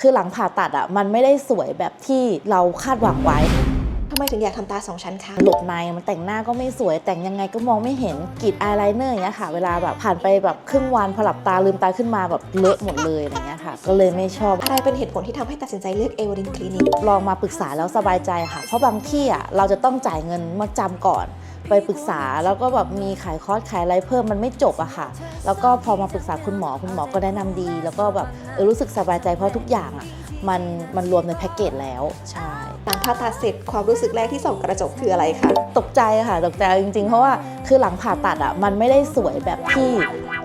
คือหลังผ่าตัดอะมันไม่ได้สวยแบบที่เราคาดหวังไว้ทำไมถึงอยากทำตาสองชั้นคะหลบในมันแต่งหน้าก็ไม่สวย แต่งยังไงก็มองไม่เห็นกรีดอายไลเนอร์อย่างเงี้ยค่ะ เวลาแบบผ่านไปแบบครึ่งวันพอหลับตาลืมตาขึ้นมาแบบเลอะหมดเลยอะไรเงี้ยค่ะ ก็เลยไม่ชอบ อะไรเป็นเหตุผลที่ทำให้ตัดสินใจเลือกเอวรินคลินิก ลองมาปรึกษาแล้วสบายใจค่ะ เพราะบางที่อะเราจะต้องจ่ายเงินมาจำก่อน ไปปรึกษาแล้วก็แบบมีขายคอร์สขายอะไรเพิ่มมันไม่จบอะค่ะ แล้วก็พอมาปรึกษาคุณหมอคุณหมอก็แนะนำดี แล้วก็แบบเออรู้สึกสบายใจเพราะทุกอย่างอะมันมันรวมในแพ็กเกจแล้วใช่หลังผ่าตัดเสร็จความรู้สึกแรกที่ส่องกระจกคืออะไรคะตกใจค่ะตกใจจริงๆ เพราะว่าคือหลังผ่าตัดอะมันไม่ได้สวยแบบที่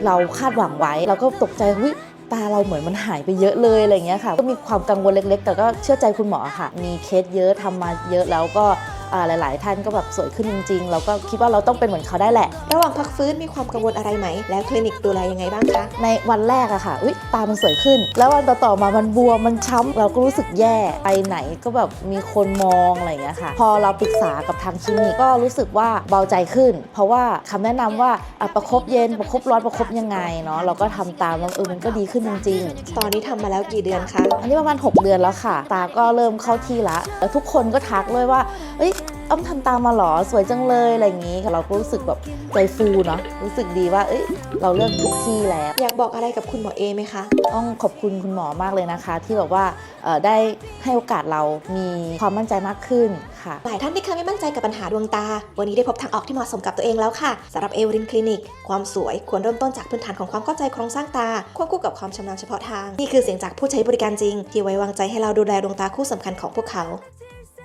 เราคาดหวังไว้เราก็ตกใจเฮ้ยตาเราเหมือนมันหายไปเยอะเลยอะไรอย่างเงี้ยค่ะ ก็มีความกังวลเล็ก ๆ แต่ก็เชื่อใจคุณหมอค่ะ มีเคสเยอะทำมาเยอะแล้วก็อ่า หลาย ๆ ท่านก็แบบสวยขึ้นจริง ๆ เราก็คิดว่าเราต้องเป็นเหมือนเขาได้แหละ ระหว่างพักฟื้นมีความกังวลอะไรไหม แล้วคลินิกดูแลยังไงบ้างคะ ในวันแรกอะค่ะอุ๊ยตามันสวยขึ้น แล้ววันต่อๆมามันบวมมันช้ำเราก็รู้สึกแย่ไปไหนก็แบบมีคนมองอะไรอย่างเงี้ยค่ะ พอเราปรึกษากับทางคลินิกก็รู้สึกว่าเบาใจขึ้น เพราะว่าคำแนะนำว่าอะประคบเย็นประคบร้อนประคบยังไงเนาะเราก็ทำตามแล้วเออมันก็ดีขึ้นจริง ๆ ตอนนี้ทำมาแล้วกี่เดือนคะอันนี้ประมาณ 6 เดือนแล้วค่ะ ตาก็เริ่มเข้าที่ละแล้วทุกคนก็ทักเลยว่าเอ้ย อ้อมทำตามมาเหรอสวยจังเลยอะไรอย่างนี้เราก็รู้สึกแบบใจฟูเนาะรู้สึกดีว่าเอ้ยเราเลือกทุกที่แล้ว อยากบอกอะไรกับคุณหมอเอไหมคะ ต้องขอบคุณคุณหมอมากเลยนะคะ ที่แบบว่าเอ่อได้ให้โอกาสเรามีความมั่นใจมากขึ้นค่ะ หลายท่านที่เคยไม่มั่นใจกับปัญหาดวงตา วันนี้ได้พบทางออกที่เหมาะสมกับตัวเองแล้วค่ะสำหรับเอวรินคลินิก ความสวยควรเริ่มต้นจากพื้นฐานของความเข้าใจโครงสร้างตาควบคู่กับความชำนาญเฉพาะทาง นี่คือเสียงจากผู้ใช้บริการจริง ที่ไว้วางใจให้เราดูแลดวงตาคู่สำคัญของพวกเขา